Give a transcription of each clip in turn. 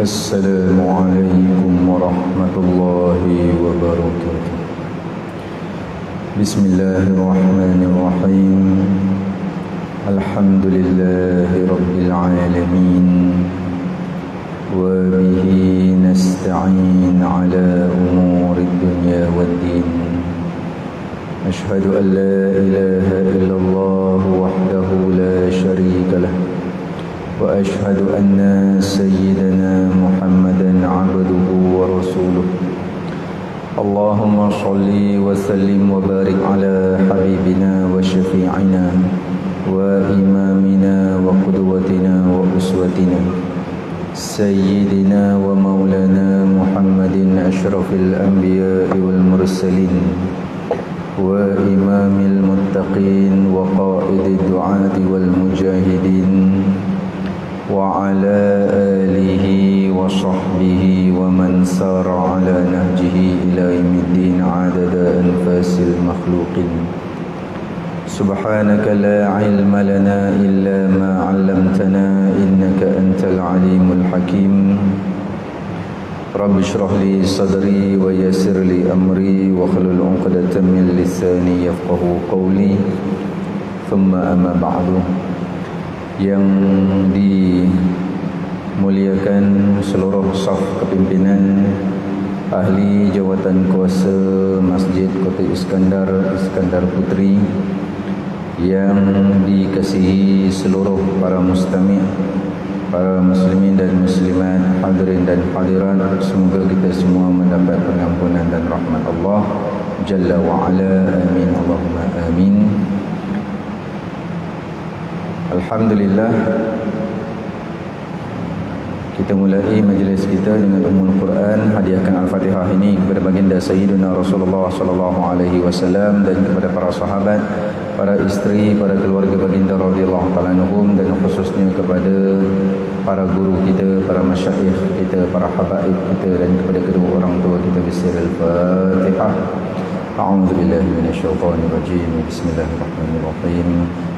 السلام عليكم ورحمة الله وبركاته. بسم الله الرحمن الرحيم. الحمد لله رب العالمين. وبه نستعين على أمور الدنيا والدين. أشهد أن لا إله إلا الله وحده لا شريك له. وأشهد أن سيدنا محمدا عبده ورسوله. اللهم صل وسلم وبارك على حبيبنا وشفيعنا وإمامنا وقدوتنا وأسوتنا. سيدنا ومولانا محمد أشرف الأنبياء والمرسلين وإمام المتقين وقائد الدعاة والمجاهدين. وعلى آله وصحبه ومن سار على نهجه إلى يوم الدين عدد أنفاس المخلوقين. سبحانك لا علم لنا إلا ما علمتنا إنك أنت العليم الحكيم. رب اشرح لي صدري ويسر لي أمري واحلل عقدة من لساني يفقه قولي. ثم أما بعد. Yang dimuliakan seluruh saf kepimpinan ahli jawatan kuasa Masjid Kota Iskandar Iskandar Putri yang dikasihi seluruh para mustami' para muslimin dan muslimat hadirin dan hadirat. Semoga kita semua mendapat pengampunan dan rahmat Allah. Jalla wa ala amin. Allahumma amin Alhamdulillah kita mulai majlis kita dengan umul Quran hadiahkan Al-Fatihah ini kepada baginda Sayyidina Rasulullah wasallam dan kepada para sahabat, para isteri, para keluarga baginda radhiyallahu taala anhum dan khususnya kepada para guru kita, para masyayikh kita, para habaib kita dan kepada kedua orang tua kita bisir Al-Fatihah. A'udzu billahi minasyaitonir rajim. Bismillahirrahmanirrahim.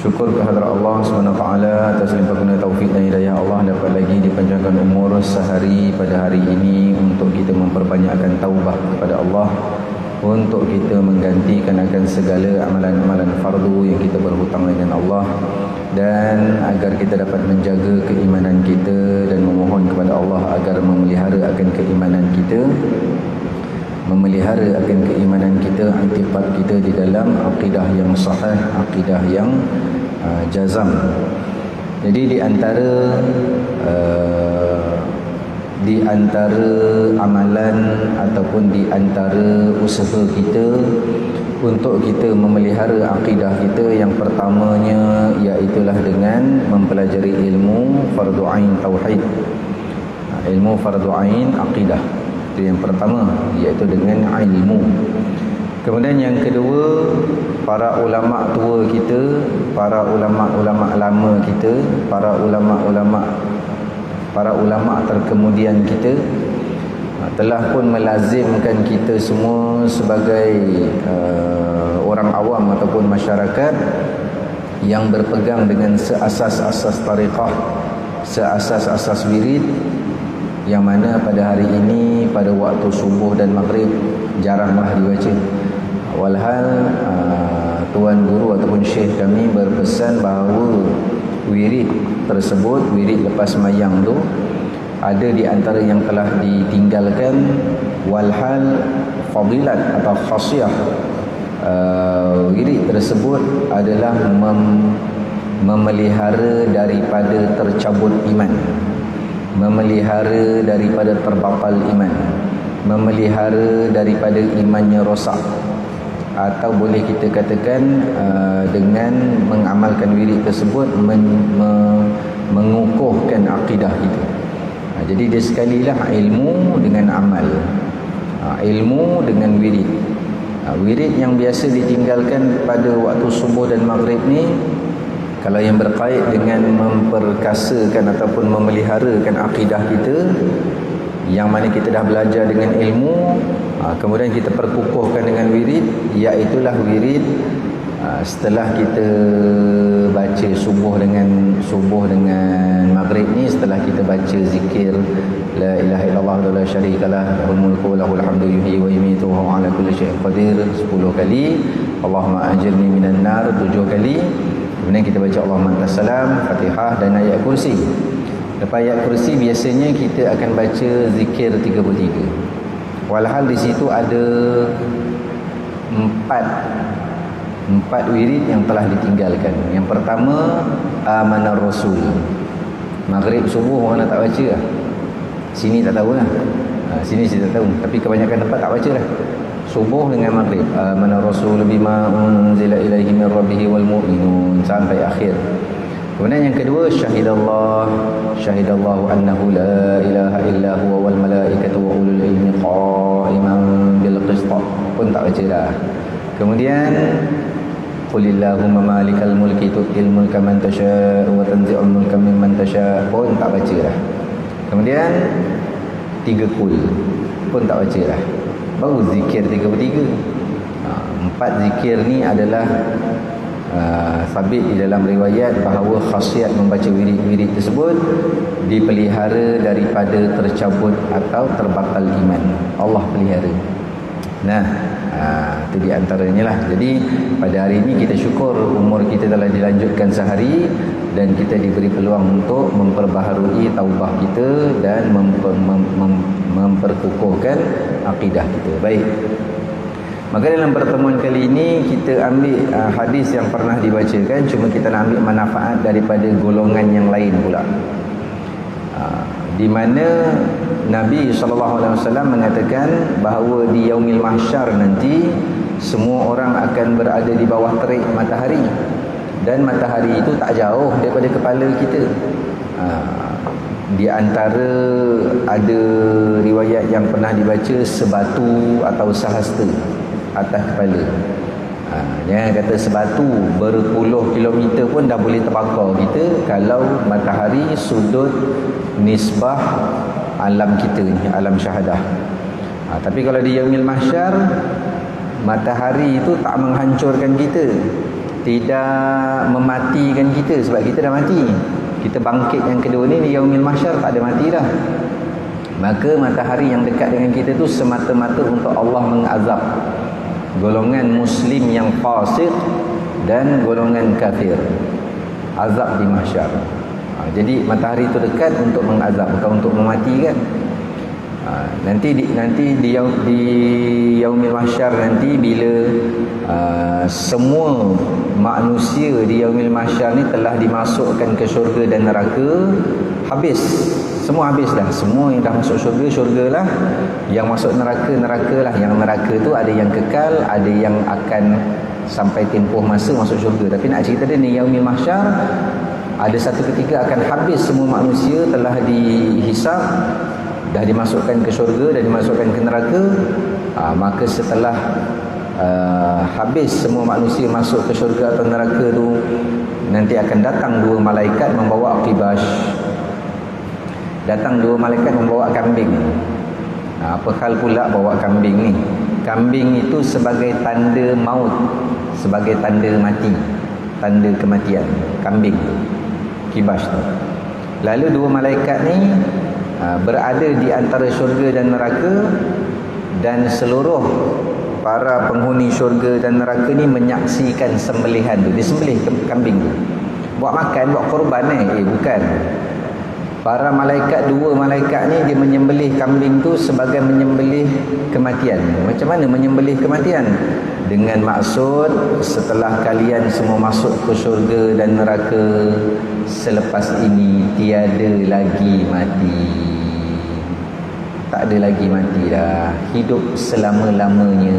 Syukur kehadrat Allah SWT atas limpah guna taufik dan hidayah Allah dapat lagi dipanjangkan umur sehari pada hari ini untuk kita memperbanyakkan taubah kepada Allah untuk kita menggantikan akan segala amalan-amalan fardu yang kita berhutang dengan Allah dan agar kita dapat menjaga keimanan kita dan memohon kepada Allah agar memelihara akan keimanan kita memelihara akan keimanan kita antifat kita di dalam akidah yang sahih akidah yang uh, jazam. Jadi di antara uh, di antara amalan ataupun di antara usaha kita untuk kita memelihara akidah kita yang pertamanya iaitulah dengan mempelajari ilmu fardu ain tauhid. Ilmu fardu ain akidah. Itu yang pertama iaitu dengan ilmu kemudian yang kedua para ulama tua kita para ulama-ulama lama kita para ulama-ulama para ulama terkemudian kita telah pun melazimkan kita semua sebagai uh, orang awam ataupun masyarakat yang berpegang dengan seasas-asas tariqah seasas-asas wirid yang mana pada hari ini pada waktu subuh dan maghrib jaranglah uh, tuan guru ataupun syekh kami berpesan bahawa wirid tersebut wirid lepas mayang tu ada di antara yang telah ditinggalkan walhal fadilat atau khasiyah uh, wirid tersebut adalah mem memelihara daripada tercabut iman. Memelihara daripada terbapal iman. Memelihara daripada imannya rosak atau boleh kita katakan uh, dengan mengamalkan wirid tersebut men, me, mengukuhkan akidah kita. Uh, jadi dia sekalilah ilmu dengan amal. Uh, ilmu dengan wirid. Ha, wirid yang biasa ditinggalkan pada waktu subuh dan maghrib ni kalau yang berkait dengan memperkasakan ataupun memeliharakan akidah kita yang mana kita dah belajar dengan ilmu ha, kemudian kita perkukuhkan dengan wirid iaitulah wirid ha, setelah kita baca subuh dengan subuh dengan maghrib ni setelah kita baca zikir la ilaha illallah wa la syarikalah lahul mulku lahul hamdu yuhyi wa yumiitu wa ala kulli syai'in qadir 10 kali Allahumma ajirni minan nar 7 kali Kemudian kita baca Allah Salam, Fatihah dan ayat kursi. Lepas ayat kursi biasanya kita akan baca zikir 33. Walhal di situ ada empat empat wirid yang telah ditinggalkan. Yang pertama Amanar Rasul. Maghrib subuh orang tak baca lah. Sini tak tahu lah. Ha, sini saya tak tahu. Tapi kebanyakan tempat tak baca lah subuh dengan maghrib amana rasul bima unzila ilaihi min rabbih wal mu'minun sampai akhir kemudian yang kedua syahidallah. Syahidallahu annahu la ilaha illa huwa wal malaikatu wa ulul ilmi qa'iman bil qist. Pun tak baca dah. Kemudian qulillahumma malikal mulki tu'til mulka man tasha' wa tanzi'ul mulka mimman tasha' pun tak baca dah. Kemudian tiga kul. Pun tak baca dah. Baru zikir 33 ha, empat zikir ni adalah uh, sabit di dalam riwayat bahawa khasiat membaca wirid-wirid tersebut dipelihara daripada tercabut atau terbatal iman Allah pelihara nah uh, itu di antaranya lah jadi pada hari ini kita syukur umur kita telah dilanjutkan sehari dan kita diberi peluang untuk memperbaharui taubah kita dan memper, mem, mem, memperkukuhkan akidah kita. Baik. Maka dalam pertemuan kali ini kita ambil uh, hadis yang pernah dibacakan. Cuma kita nak ambil manfaat daripada golongan yang lain pula. Uh, di mana Nabi SAW mengatakan bahawa di yaumil mahsyar nanti semua orang akan berada di bawah terik matahari. Dan matahari itu tak jauh daripada kepala kita. Ha, di antara ada riwayat yang pernah dibaca sebatu atau sahasta atas kepala. Ha, jangan kata sebatu berpuluh kilometer pun dah boleh terbakar kita kalau matahari sudut nisbah alam kita ni alam syahadah. Ha, tapi kalau di yaumil mahsyar matahari itu tak menghancurkan kita. Tidak mematikan kita sebab kita dah mati. Kita bangkit yang kedua ni di yaumil mahsyar tak ada mati dah. Maka matahari yang dekat dengan kita tu semata-mata untuk Allah mengazab golongan muslim yang fasik dan golongan kafir. Azab di mahsyar. Ha, jadi matahari itu dekat untuk mengazab. Bukan untuk mematikan Ha, nanti di, nanti di di yaumil mahsyar nanti bila uh, semua manusia di yaumil mahsyar ni telah dimasukkan ke syurga dan neraka habis semua habis dah. Semua yang dah masuk syurga syurga lah. Yang masuk neraka neraka lah. Yang neraka tu ada yang kekal ada yang akan sampai tempoh masa masuk syurga. Tapi nak cerita dia ni yaumil mahsyar ada satu ketika akan habis semua manusia telah dihisap dah dimasukkan ke syurga dan dimasukkan ke neraka. Ha, maka setelah uh, habis semua manusia masuk ke syurga atau neraka tu nanti akan datang dua malaikat membawa akibash datang dua malaikat membawa kambing. Ha, apa hal pula bawa kambing ni? Kambing itu sebagai tanda maut sebagai tanda mati tanda kematian. Kambing kibash tu. Lalu dua malaikat ni Ha, berada di antara syurga dan neraka dan seluruh para penghuni syurga dan neraka ni menyaksikan sembelihan tu. Dia sembelih kambing tu. Buat makan buat korban eh? Eh bukan para malaikat dua malaikat ni dia menyembelih kambing tu sebagai menyembelih kematian. Macam mana menyembelih kematian? Dengan maksud setelah kalian semua masuk ke syurga dan neraka selepas ini tiada lagi mati. Tak ada lagi mati dah. Hidup selama-lamanya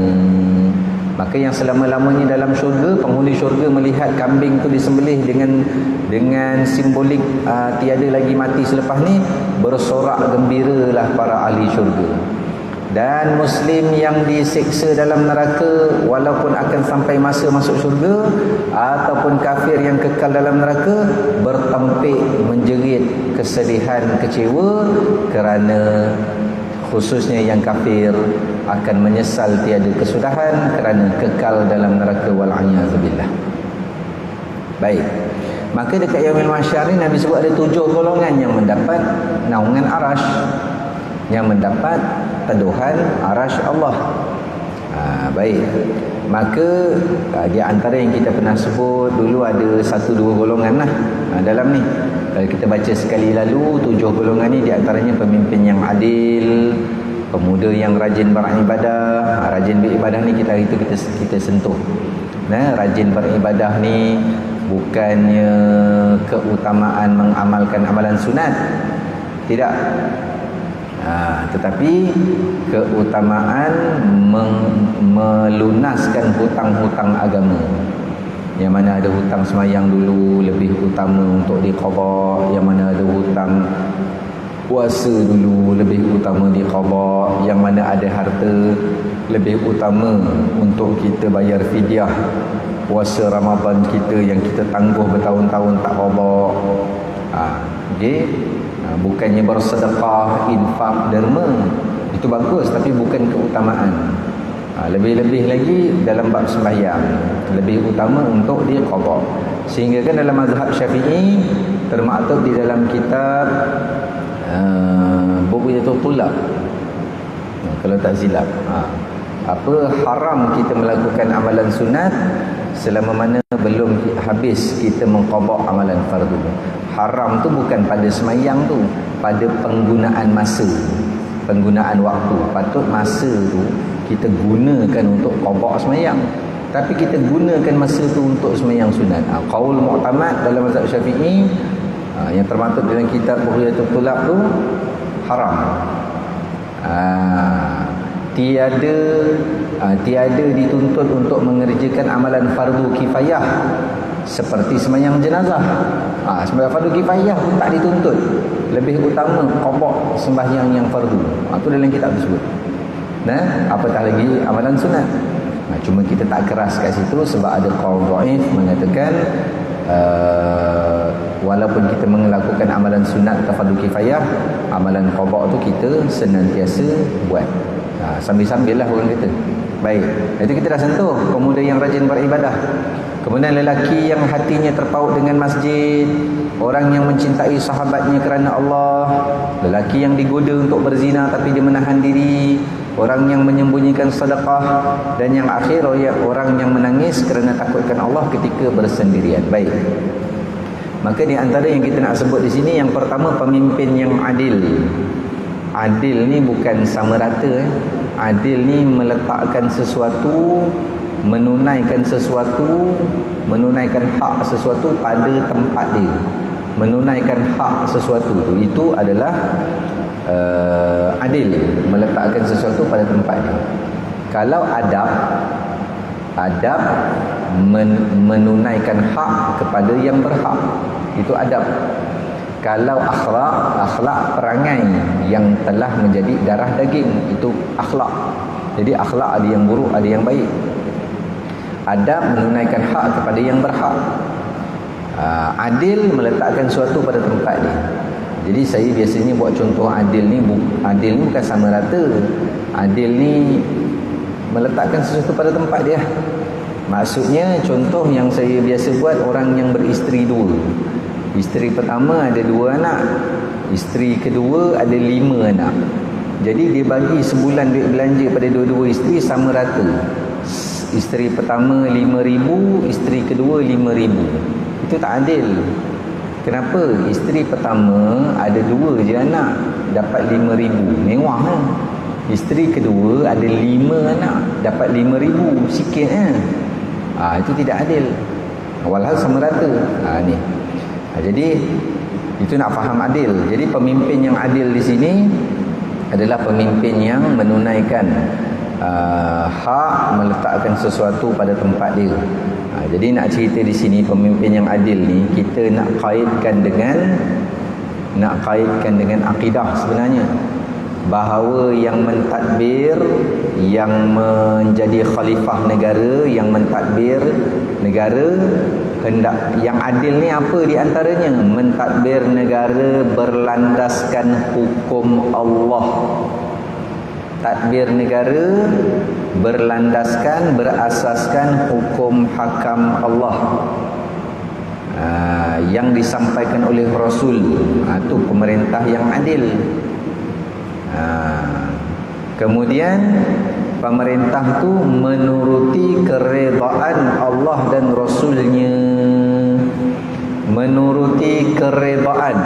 maka yang selama-lamanya dalam syurga penghuni syurga melihat kambing tu disembelih dengan dengan simbolik uh, tiada lagi mati selepas ni bersorak gembiralah para ahli syurga. Dan muslim yang disiksa dalam neraka walaupun akan sampai masa masuk syurga ataupun kafir yang kekal dalam neraka bertempik menjerit kesedihan kecewa kerana khususnya yang kafir akan menyesal tiada kesudahan kerana kekal dalam neraka wal billah baik. Maka dekat yaumil mahsyar ni Nabi sebut ada tujuh golongan yang mendapat naungan arash. Yang mendapat teduhan arash Allah. Ha, baik. Maka ha, di antara yang kita pernah sebut dulu ada satu dua golongan lah ha, dalam ni. Kalau kita baca sekali lalu tujuh golongan ni di antaranya pemimpin yang adil pemuda yang rajin beribadah ha, rajin beribadah ni kita itu kita kita sentuh. Nah rajin beribadah ni bukannya keutamaan mengamalkan amalan sunat. Tidak. Ha, tetapi keutamaan melunaskan hutang-hutang agama. Yang mana ada hutang semayang dulu lebih utama untuk diqada yang mana ada hutang puasa dulu lebih utama diqada yang mana ada harta lebih utama untuk kita bayar fidyah puasa Ramadan kita yang kita tangguh bertahun-tahun tak qada ha, okay? bukannya bersedekah infak derma. Itu bagus tapi bukan keutamaan. Ha, lebih-lebih lagi dalam bab sembahyang lebih utama untuk dia qada sehingga kan dalam mazhab syafi'i termaktub di dalam kitab uh, buku itu tulab kalau tak silap. Ha. apa haram kita melakukan amalan sunat selama mana belum habis kita mengqada amalan fardu? Haram tu bukan pada semayang tu pada penggunaan masa penggunaan waktu. Patut masa tu kita gunakan untuk qada semayang. Tapi kita gunakan masa tu untuk semayang sunat. Ha, qaul mu'tamad dalam mazhab syafi'i ha, yang termaktub dalam kitab Bukhyatul Tulab tu haram. Ha, tiada ha, tiada dituntut untuk mengerjakan amalan fardu kifayah seperti semayang jenazah. Ha, sembahyang fardu kifayah pun tak dituntut. Lebih utama qada sembahyang yang fardu. Ha, itu dalam kitab tersebut. Nah apatah lagi amalan sunat? Ha, cuma kita tak keras kat situ sebab ada qaul dhaif mengatakan uh, walaupun kita melakukan amalan sunat atau fardu kifayah amalan qada tu kita senantiasa buat. Ha, sambil-sambil lah orang kata. Baik itu kita dah sentuh pemuda yang rajin beribadah. Kemudian lelaki yang hatinya terpaut dengan masjid Orang yang mencintai sahabatnya kerana Allah Lelaki yang digoda untuk berzina tapi dia menahan diri Orang yang menyembunyikan sedekah Dan yang akhir orang yang menangis kerana takutkan Allah ketika bersendirian. Baik Maka di antara yang kita nak sebut di sini Yang pertama pemimpin yang adil. Adil ni bukan sama rata eh. Adil ni meletakkan sesuatu menunaikan sesuatu menunaikan hak sesuatu pada tempat dia. Menunaikan hak sesuatu itu adalah uh, adil meletakkan sesuatu pada tempat dia. Kalau adab adab men, menunaikan hak kepada yang berhak. Itu adab. Kalau akhlak akhlak perangai yang telah menjadi darah daging itu akhlak. Jadi akhlak ada yang buruk ada yang baik. Adab menunaikan hak kepada yang berhak. Uh, adil meletakkan sesuatu pada tempat dia. Jadi saya biasanya buat contoh adil ni adil ni bukan sama rata. Adil ni meletakkan sesuatu pada tempat dia maksudnya contoh yang saya biasa buat orang yang beristeri dua. Isteri pertama ada dua anak isteri kedua ada lima anak. Jadi dia bagi sebulan duit belanja pada dua-dua isteri sama rata. Isteri pertama lima ribu, isteri kedua lima ribu. itu tak adil. Kenapa? Isteri pertama ada dua je anak dapat lima ribu, mewah kan isteri kedua ada lima anak dapat lima ribu, sikit kan ha, itu tidak adil walhal sama rata ha, ni. Ha, jadi itu nak faham adil jadi pemimpin yang adil di sini adalah pemimpin yang menunaikan uh, hak meletakkan sesuatu pada tempat dia. Uh, jadi nak cerita di sini pemimpin yang adil ni kita nak kaitkan dengan nak kaitkan dengan akidah sebenarnya. Bahawa yang mentadbir yang menjadi khalifah negara yang mentadbir negara hendak yang adil ni apa di antaranya? Mentadbir negara berlandaskan hukum Allah. Tadbir negara berlandaskan berasaskan hukum hakam Allah. Ha, yang disampaikan oleh Rasul. Itu ha, pemerintah yang adil ha, kemudian pemerintah tu menuruti keredaan Allah dan Rasulnya. Menuruti keredaan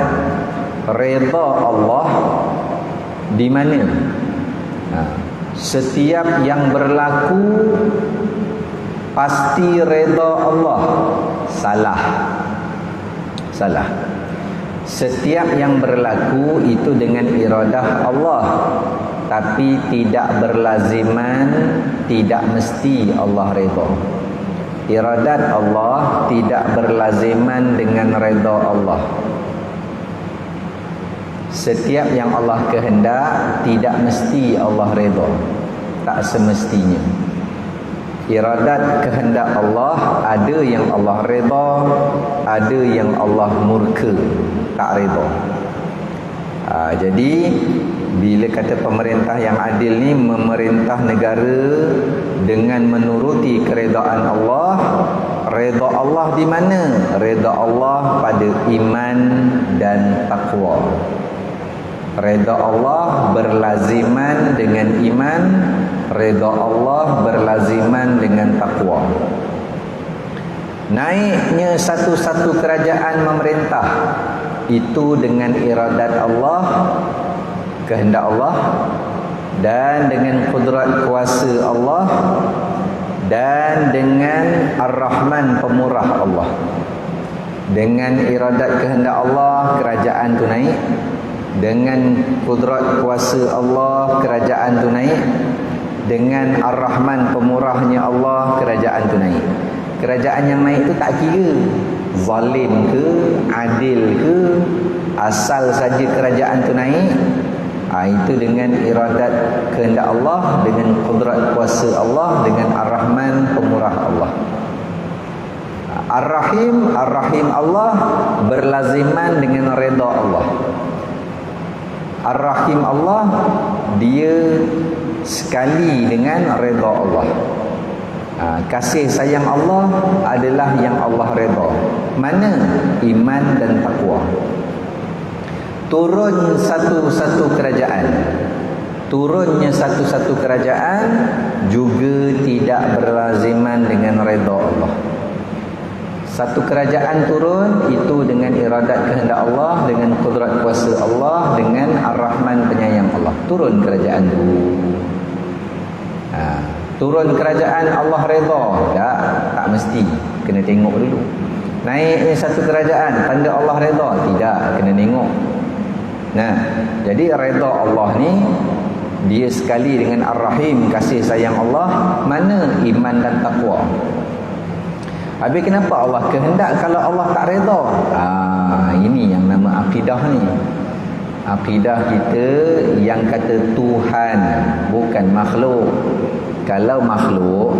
reda Allah di mana? Ha. setiap yang berlaku pasti reda Allah. Salah. Salah setiap yang berlaku itu dengan iradah Allah. Tapi tidak berlaziman tidak mesti Allah redha. Iradat Allah tidak berlaziman dengan redha Allah. Setiap yang Allah kehendak tidak mesti Allah redha. Tak semestinya. Iradat kehendak Allah ada yang Allah redha ada yang Allah murka tak redha. Ha, jadi bila kata pemerintah yang adil ni memerintah negara dengan menuruti keredaan Allah reda Allah di mana? Reda Allah pada iman dan takwa reda Allah berlaziman dengan iman reda Allah berlaziman dengan takwa naiknya satu-satu kerajaan memerintah itu dengan iradat Allah kehendak Allah dan dengan kudrat kuasa Allah dan dengan Ar-Rahman pemurah Allah. Dengan iradat kehendak Allah kerajaan tu naik. Dengan kudrat kuasa Allah kerajaan tu naik. Dengan Ar-Rahman pemurahnya Allah kerajaan tu naik. Kerajaan yang naik tu tak kira zalim ke adil ke asal saja kerajaan tu naik ha, itu dengan iradat kehendak Allah dengan kudrat kuasa Allah dengan Ar-Rahman pemurah Allah. Ar-Rahim Ar-Rahim Allah berlaziman dengan reda Allah. Ar-Rahim Allah dia sekali dengan reda Allah ha, kasih sayang Allah adalah yang Allah reda. Mana? Iman dan takwa turun satu-satu kerajaan. Turunnya satu-satu kerajaan juga tidak berlaziman dengan redha Allah. Satu kerajaan turun itu dengan iradat kehendak Allah dengan kudrat kuasa Allah dengan ar-Rahman penyayang Allah. Turun kerajaan itu. Ha. Turun kerajaan Allah redha tak tak mesti kena tengok dulu naiknya satu kerajaan tanda Allah redha tidak kena tengok Nah, jadi redha Allah ni dia sekali dengan Ar-Rahim kasih sayang Allah, mana iman dan takwa. Habis kenapa Allah kehendak kalau Allah tak redha? Ah, ini yang nama akidah ni. Akidah kita yang kata Tuhan bukan makhluk. Kalau makhluk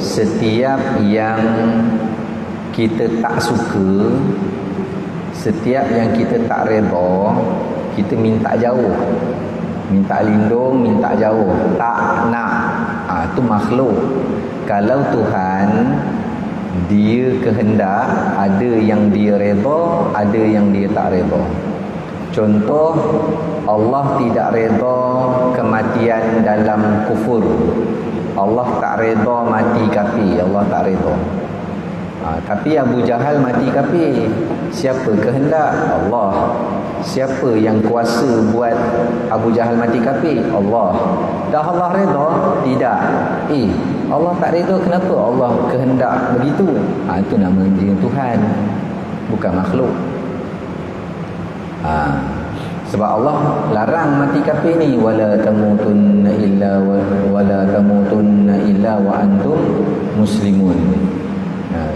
setiap yang kita tak suka setiap yang kita tak redha kita minta jauh. Minta lindung minta jauh. Tak nak. Ha, itu makhluk. Kalau Tuhan dia kehendak ada yang dia reda ada yang dia tak reda. Contoh Allah tidak reda kematian dalam kufur Allah tak reda mati kafir Allah tak reda ha, tapi Abu Jahal mati kafir siapa kehendak Allah Siapa yang kuasa buat Abu Jahal mati kafir? Allah. Dah Allah redha? Tidak. Eh, Allah tak redha kenapa? Allah kehendak begitu. Ha, itu nama dia Tuhan. Bukan makhluk. Sebab Allah larang mati kafir ni wala tamutunna illa wa wala tamutunna illa wa antum muslimun.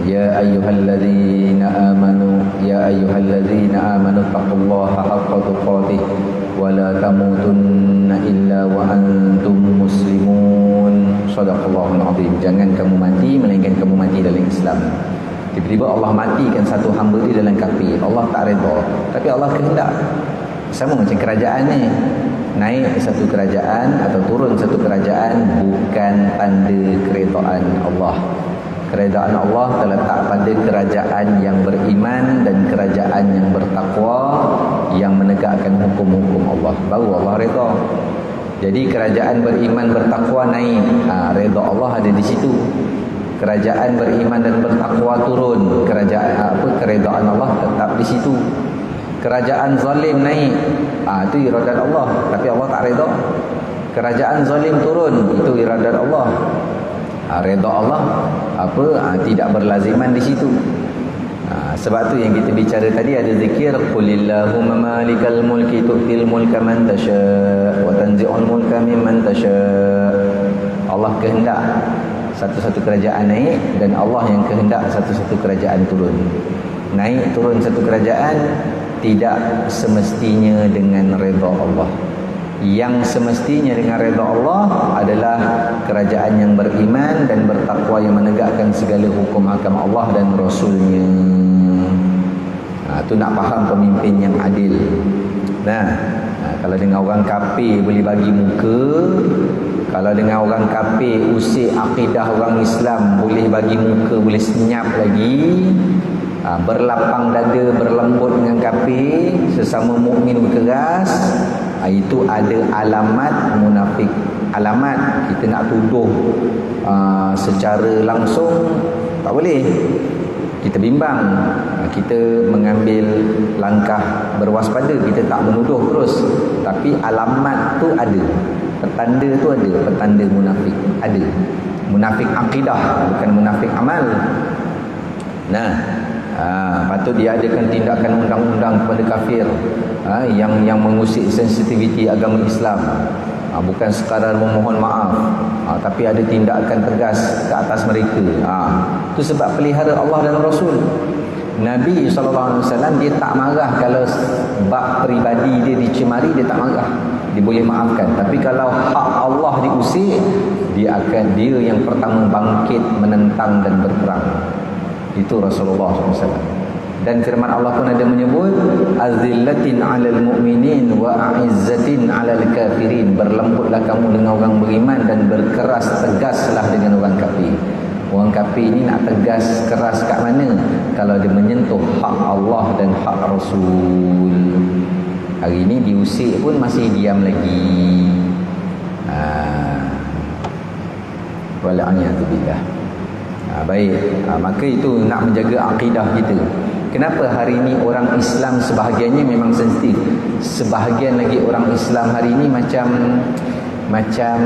Ya ayyuhallazina amanu ya ayyuhallazina amanu taqullaha haqqa tuqatih wala tamutunna illa wa antum muslimun. Sadaqallahul azim. Jangan kamu mati melainkan kamu mati dalam Islam. Tiba-tiba Allah matikan satu hamba dia dalam kafir. Allah tak redha. Tapi Allah kehendak sama macam kerajaan ni naik satu kerajaan atau turun satu kerajaan bukan tanda keredaan Allah Kerajaan Allah terletak pada kerajaan yang beriman dan kerajaan yang bertakwa yang menegakkan hukum-hukum Allah. Baru Allah reda. Jadi kerajaan beriman bertakwa naik. Ha, reda Allah ada di situ. Kerajaan beriman dan bertakwa turun. Kerajaan apa keredaan Allah tetap di situ. Kerajaan zalim naik. Ha, itu iradat Allah. Tapi Allah tak reda. Kerajaan zalim turun. Itu iradat Allah ha, redha Allah apa ha, tidak berlaziman di situ sebab tu yang kita bicara tadi ada zikir qulillahumma malikal mulki tu'til mulka man tasha wa tanzi'ul mulka mimman tasha Allah kehendak satu-satu kerajaan naik dan Allah yang kehendak satu-satu kerajaan turun naik turun satu kerajaan tidak semestinya dengan redha Allah. Yang semestinya dengan redha Allah adalah kerajaan yang beriman dan bertakwa yang menegakkan segala hukum agama Allah dan Rasulnya. Ha, tu nak faham pemimpin yang adil. Nah ha, kalau dengan orang kafir boleh bagi muka kalau dengan orang kafir usik akidah orang Islam boleh bagi muka boleh senyap lagi ha, berlapang dada berlembut dengan kafir sesama mukmin berkeras ha, itu ada alamat munafik. Alamat kita nak tuduh uh, secara langsung tak boleh. Kita bimbang kita mengambil langkah berwaspada kita tak menuduh terus. Tapi alamat tu ada petanda tu ada petanda munafik ada. Munafik akidah bukan munafik amal. Nah Ha, patut diadakan tindakan undang-undang kepada kafir ha, yang yang mengusik sensitiviti agama Islam. Ha, bukan sekadar memohon maaf, ha, tapi ada tindakan tegas ke atas mereka. Ha, itu sebab pelihara Allah dan Rasul. Nabi SAW dia tak marah kalau bab peribadi dia dicemari, dia tak marah. Dia boleh maafkan. Tapi kalau hak Allah diusik, dia akan dia yang pertama bangkit menentang dan berperang itu Rasulullah SAW. Dan firman Allah pun ada menyebut azillatin alal mu'minin wa a'izzatin alal kafirin. Berlembutlah kamu dengan orang beriman dan berkeras tegaslah dengan orang kafir. Orang kafir ini nak tegas keras kat mana? Kalau dia menyentuh hak Allah dan hak Rasul. Hari ini diusik pun masih diam lagi. Ha. wala'aniyatubillah Ha, baik, ha, maka itu nak menjaga akidah kita. Kenapa hari ini orang Islam sebahagiannya memang sensitif. Sebahagian lagi orang Islam hari ini macam macam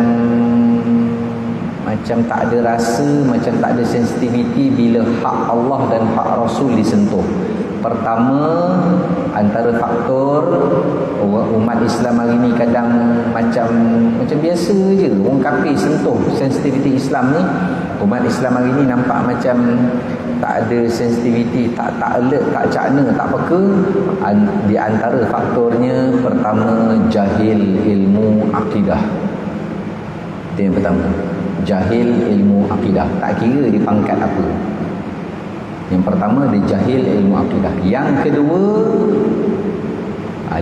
macam tak ada rasa, macam tak ada sensitiviti bila hak Allah dan hak Rasul disentuh. Pertama, antara faktor umat Islam hari ini kadang macam macam biasa je. Orang kafir sentuh sensitiviti Islam ni umat Islam hari ini nampak macam tak ada sensitiviti, tak tak alert, tak cakna, tak peka. Di antara faktornya pertama jahil ilmu akidah. Itu yang pertama. Jahil ilmu akidah. Tak kira di pangkat apa. Yang pertama dia jahil ilmu akidah. Yang kedua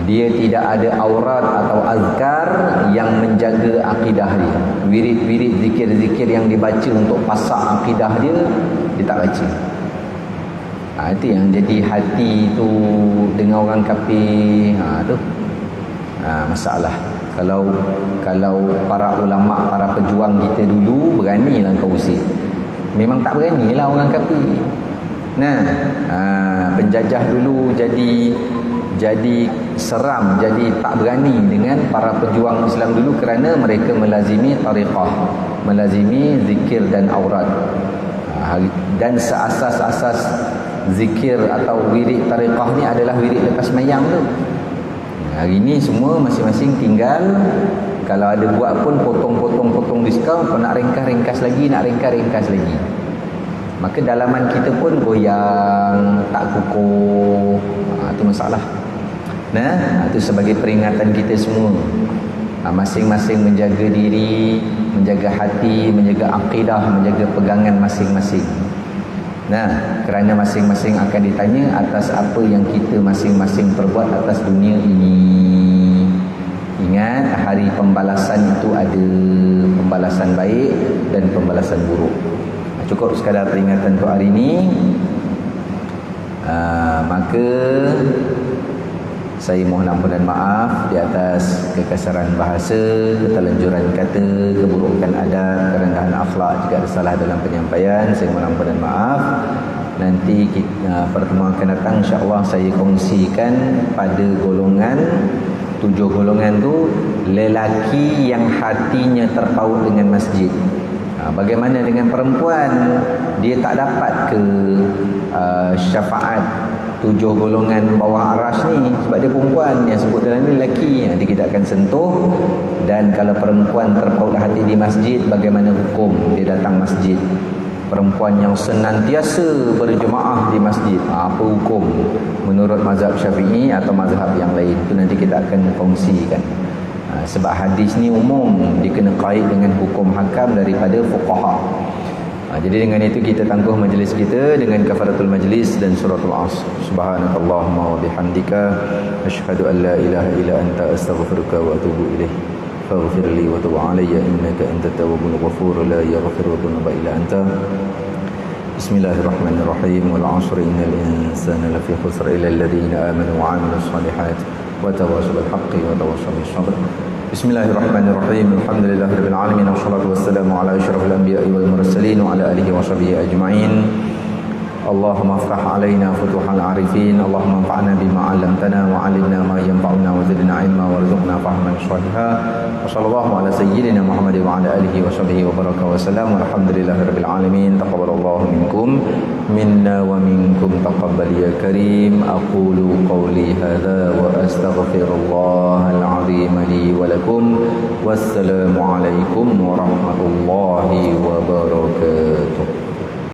dia tidak ada aurat atau azkar yang menjaga akidah dia. Wirid-wirid zikir-zikir yang dibaca untuk pasak akidah dia dia tak baca. Ha, itu yang jadi hati tu dengan orang kafir. Ha, tu. Ha, masalah. Kalau kalau para ulama para pejuang kita dulu beranilah kau usir. Memang tak beranilah orang kafir. Nah ha, penjajah dulu jadi jadi seram, jadi tak berani dengan para pejuang Islam dulu kerana mereka melazimi tariqah, melazimi zikir dan aurat. Ha, dan seasas-asas zikir atau wirid tariqah ni adalah wirid lepas mayang tu. Hari ini semua masing-masing tinggal kalau ada buat pun potong-potong-potong diskaun, kalau nak ringkas-ringkas lagi, nak ringkas-ringkas lagi. Maka dalaman kita pun goyang, tak kukuh. Ha, itu masalah. Nah, itu sebagai peringatan kita semua. Ha, masing-masing menjaga diri, menjaga hati, menjaga akidah, menjaga pegangan masing-masing. Nah, kerana masing-masing akan ditanya atas apa yang kita masing-masing perbuat atas dunia ini. Ingat, hari pembalasan itu ada pembalasan baik dan pembalasan buruk. Cukup sekadar peringatan untuk hari ini. Uh, maka saya mohon ampun dan maaf di atas kekasaran bahasa, ketelanjuran kata, keburukan adat, kerendahan akhlak jika ada salah dalam penyampaian. Saya mohon ampun dan maaf. Nanti kita, pertemuan akan datang insya-Allah saya kongsikan pada golongan tujuh golongan tu lelaki yang hatinya terpaut dengan masjid. Ha, bagaimana dengan perempuan? Dia tak dapat ke uh, syafaat tujuh golongan bawah aras ni sebab dia perempuan yang sebut dalam ni lelaki. Nanti kita akan sentuh. Dan kalau perempuan terpaut hati di masjid bagaimana hukum dia datang masjid? Perempuan yang senantiasa berjemaah di masjid apa hukum? Menurut mazhab syafi'i atau mazhab yang lain. Itu nanti kita akan kongsikan. Ha, sebab hadis ni umum. Dikena kait dengan hukum hakam daripada fuqaha Ha, jadi dengan itu kita tangguh majlis kita dengan kafaratul majlis dan suratul asr. Subhanakallahumma wa bihamdika asyhadu an la ilaha illa anta astaghfiruka wa atubu ilaik. Faghfir li wa tub alayya innaka antat tawwabul ghafur la yaghfiru dhunuba illa anta. Bismillahirrahmanirrahim. Wal 'asri innal insana lafi khusr illa alladhina amanu wa 'amilus solihat wa tawassaw bil haqqi wa tawassaw bis sabr. بسم الله الرحمن الرحيم الحمد لله رب العالمين والصلاة والسلام على أشرف الأنبياء والمرسلين وعلى آله وصحبه أجمعين اللهم افتح علينا فتوح العارفين اللهم انفعنا بما علمتنا وعلمنا ما ينفعنا وزدنا علما وارزقنا فهما صالحا وصلى الله على سيدنا محمد وعلى آله وصحبه وبارك وسلم. والحمد لله رب العالمين. تقبل الله منكم منا ومنكم. تقبل يا كريم. أقول قولي هذا وأستغفر الله العظيم لي ولكم. والسلام عليكم ورحمة الله وبركاته.